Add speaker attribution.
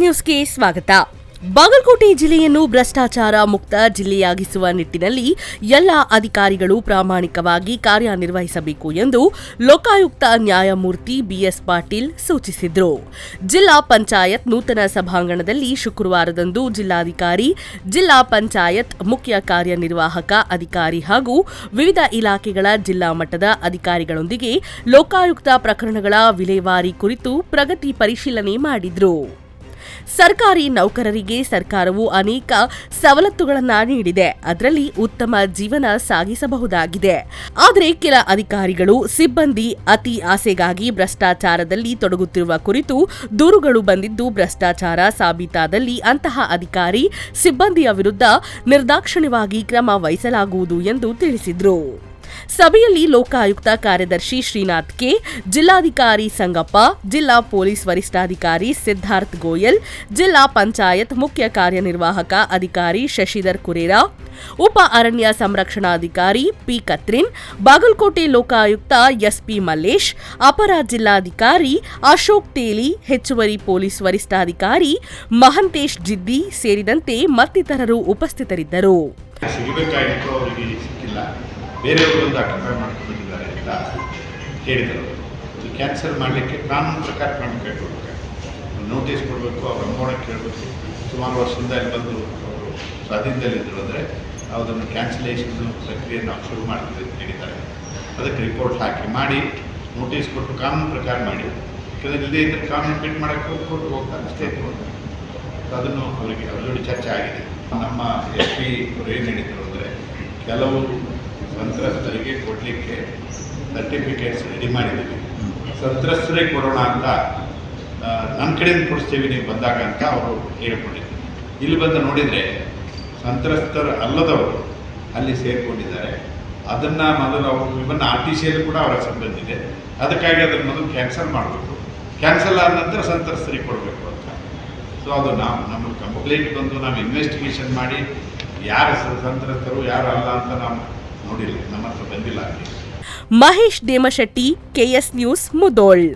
Speaker 1: ನ್ಯೂಸ್ಗೆ ಸ್ವಾಗತ. ಬಾಗಲಕೋಟೆ ಜಿಲ್ಲೆಯನ್ನು ಭ್ರಷ್ಟಾಚಾರ ಮುಕ್ತ ಜಿಲ್ಲೆಯಾಗಿಸುವ ನಿಟ್ಟಿನಲ್ಲಿ ಎಲ್ಲ ಅಧಿಕಾರಿಗಳು ಪ್ರಾಮಾಣಿಕವಾಗಿ ಕಾರ್ಯನಿರ್ವಹಿಸಬೇಕು ಎಂದು ಲೋಕಾಯುಕ್ತ ನ್ಯಾಯಮೂರ್ತಿ ಬಿಎಸ್ ಪಾಟೀಲ್ ಸೂಚಿಸಿದರು. ಜಿಲ್ಲಾ ಪಂಚಾಯತ್ ನೂತನ ಸಭಾಂಗಣದಲ್ಲಿ ಶುಕ್ರವಾರದಂದು ಜಿಲ್ಲಾಧಿಕಾರಿ, ಜಿಲ್ಲಾ ಪಂಚಾಯತ್ ಮುಖ್ಯ ಕಾರ್ಯನಿರ್ವಾಹಕ ಅಧಿಕಾರಿ ಹಾಗೂ ವಿವಿಧ ಇಲಾಖೆಗಳ ಜಿಲ್ಲಾ ಮಟ್ಟದ ಅಧಿಕಾರಿಗಳೊಂದಿಗೆ ಲೋಕಾಯುಕ್ತ ಪ್ರಕರಣಗಳ ವಿಲೇವಾರಿ ಕುರಿತು ಪ್ರಗತಿ ಪರಿಶೀಲನೆ ಮಾಡಿದ್ರು. ಸರ್ಕಾರಿ ನೌಕರರಿಗೆ ಸರ್ಕಾರವು ಅನೇಕ ಸವಲತ್ತುಗಳನ್ನು ನೀಡಿದೆ. ಅದರಲ್ಲಿ ಉತ್ತಮ ಜೀವನ ಸಾಗಿಸಬಹುದಾಗಿದೆ. ಆದರೆ ಕೆಲ ಅಧಿಕಾರಿಗಳು ಸಿಬ್ಬಂದಿ ಅತಿ ಆಸೆಗಾಗಿ ಭ್ರಷ್ಟಾಚಾರದಲ್ಲಿ ತೊಡಗುತ್ತಿರುವ ಕುರಿತು ದೂರುಗಳು ಬಂದಿದ್ದು ಭ್ರಷ್ಟಾಚಾರ ಸಾಬೀತಾದಲ್ಲಿ ಅಂತಹ ಅಧಿಕಾರಿ ಸಿಬ್ಬಂದಿಯ ವಿರುದ್ಧ ನಿರ್ದಾಕ್ಷಿಣ್ಯವಾಗಿ ಕ್ರಮ ವಹಿಸಲಾಗುವುದು ಎಂದು ತಿಳಿಸಿದರು. ಸಭೆಯಲ್ಲಿ ಲೋಕಾಯುಕ್ತ ಕಾರ್ಯದರ್ಶಿ ಶ್ರೀನಾಥ್ ಕೆ, ಜಿಲ್ಲಾಧಿಕಾರಿ ಸಂಗಪ್ಪ, ಜಿಲ್ಲಾ ಪೊಲೀಸ್ ವರಿಷ್ಠಾಧಿಕಾರಿ ಸಿದ್ಧಾರ್ಥ್ ಗೋಯಲ್, ಜಿಲ್ಲಾ ಪಂಚಾಯತ್ ಮುಖ್ಯ ಕಾರ್ಯನಿರ್ವಾಹಕ ಅಧಿಕಾರಿ ಶಶಿಧರ್ ಕುರೇರಾ, ಉಪ ಅರಣ್ಯ ಸಂರಕ್ಷಣಾಧಿಕಾರಿ ಪಿ ಕತ್ರಿನ್, ಬಾಗಲಕೋಟೆ ಲೋಕಾಯುಕ್ತ ಎಸ್ಪಿ ಮಲ್ಲೇಶ್, ಅಪರ ಜಿಲ್ಲಾಧಿಕಾರಿ ಅಶೋಕ್ ತೇಲಿ, ಹೆಚ್ಚುವರಿ ಪೊಲೀಸ್ ವರಿಷ್ಠಾಧಿಕಾರಿ ಮಹಂತೇಶ್ ಜಿದ್ದಿ ಸೇರಿದಂತೆ ಮತ್ತಿತರರು ಉಪಸ್ಥಿತರಿದ್ದರು.
Speaker 2: ಸಿಗಬೇಕಾಗಿತ್ತು ಅವರಿಗೆ ಸಿಕ್ಕಿಲ್ಲ ಬೇರೆಯವರು ಒಂದು ಅಕ್ಯುಪೈ ಮಾಡ್ಕೊಂಡಿದ್ದಾರೆ ಅಂತ ಹೇಳಿದರು. ಇದು ಕ್ಯಾನ್ಸಲ್ ಮಾಡಲಿಕ್ಕೆ ಕಾನೂನು ಪ್ರಕಾರ ಕ್ರಮ ಕೈಗೊಳ್ಬೇಕು ನೋಟಿಸ್ ಕೊಡಬೇಕು, ಅವ್ರ ಅಮೌಂಟ್ ಕೇಳಬೇಕು. ಸುಮಾರು ವರ್ಷದಿಂದ ಅಲ್ಲಿ ಬಂದು ಅವರು ಸ್ವಾಧೀನದಲ್ಲಿದ್ದರು ಅಂದರೆ ಅದನ್ನು ಕ್ಯಾನ್ಸಲೇಷನ್ ಪ್ರಕ್ರಿಯೆ ನಾವು ಶುರು ಮಾಡ್ತೀವಿ ಅಂತ ಹೇಳಿದ್ದಾರೆ. ಅದಕ್ಕೆ ರಿಪೋರ್ಟ್ ಹಾಕಿ ಮಾಡಿ ನೋಟಿಸ್ ಕೊಟ್ಟು ಕಾನೂನು ಪ್ರಕಾರ ಮಾಡಿ. ಯಾಕಂದರೆ ಇಲ್ಲದೇ ಇದ್ದರೆ ಕಾನೂನು ಬಿಟ್ ಮಾಡೋಕ್ಕೆ ಕೋರ್ಟ್ ಹೋಗ್ತಾರೆ, ಅಷ್ಟೇ ಅದನ್ನು ಅವರಿಗೆ ಆಲ್ರೆಡಿ ಚರ್ಚೆ ಆಗಿದೆ. ನಮ್ಮ ಎಸ್ ಪಿ ಅವರು ಏನು ಹೇಳಿದರು ಅಂದರೆ, ಕೆಲವು ಸಂತ್ರಸ್ತರಿಗೆ ಕೊಡಲಿಕ್ಕೆ ಸರ್ಟಿಫಿಕೇಟ್ಸ್ ರೆಡಿ ಮಾಡಿದ್ದೀವಿ. ಸಂತ್ರಸ್ತರಿಗೆ ಕೊಡೋಣ ಅಂತ ನನ್ನ ಕಡೆಯಿಂದ ಕೊಡಿಸ್ತೀವಿ ನೀವು ಬಂದಾಗ ಅಂತ ಅವರು ಹೇಳ್ಕೊಂಡಿದ್ರು. ಇಲ್ಲಿ ಬಂದು ನೋಡಿದರೆ ಸಂತ್ರಸ್ತರು ಅಲ್ಲದವರು ಅಲ್ಲಿ ಸೇರಿಕೊಂಡಿದ್ದಾರೆ. ಅದನ್ನು ಮೊದಲು ಅವರು ಇವನ್ನ ಆರ್ ಟಿ ಸಿಯಲ್ಲಿ ಕೂಡ ಅವರ ಸಂಬಂಧಿದೆ ಅದಕ್ಕಾಗಿ ಅದನ್ನು ಮೊದಲು ಕ್ಯಾನ್ಸಲ್ ಮಾಡಬೇಕು. ಕ್ಯಾನ್ಸಲ್ ಆದ ನಂತರ ಸಂತ್ರಸ್ತರಿಗೆ ಕೊಡಬೇಕು ಅಂತ. ಸೊ ಅದು ನಾವು, ನಮ್ಮ ಕಂಪ್ಲೇಂಟ್ ಬಂದು ನಾವು ಇನ್ವೆಸ್ಟಿಗೇಷನ್ ಮಾಡಿ, ಯಾರು ಸಂತ್ರಸ್ತರು ಯಾರು ಅಲ್ಲ ಅಂತ ನಾವು ನೋಡಿಲ್ಲ ನಮ್ಮ ಹತ್ರ ಬಂದಿಲ್ಲ
Speaker 1: ಮಹೇಶ್ ದೇಮಶೆಟ್ಟಿ ಕೆಎಸ್ ನ್ಯೂಸ್ ಮುದೋಳ್.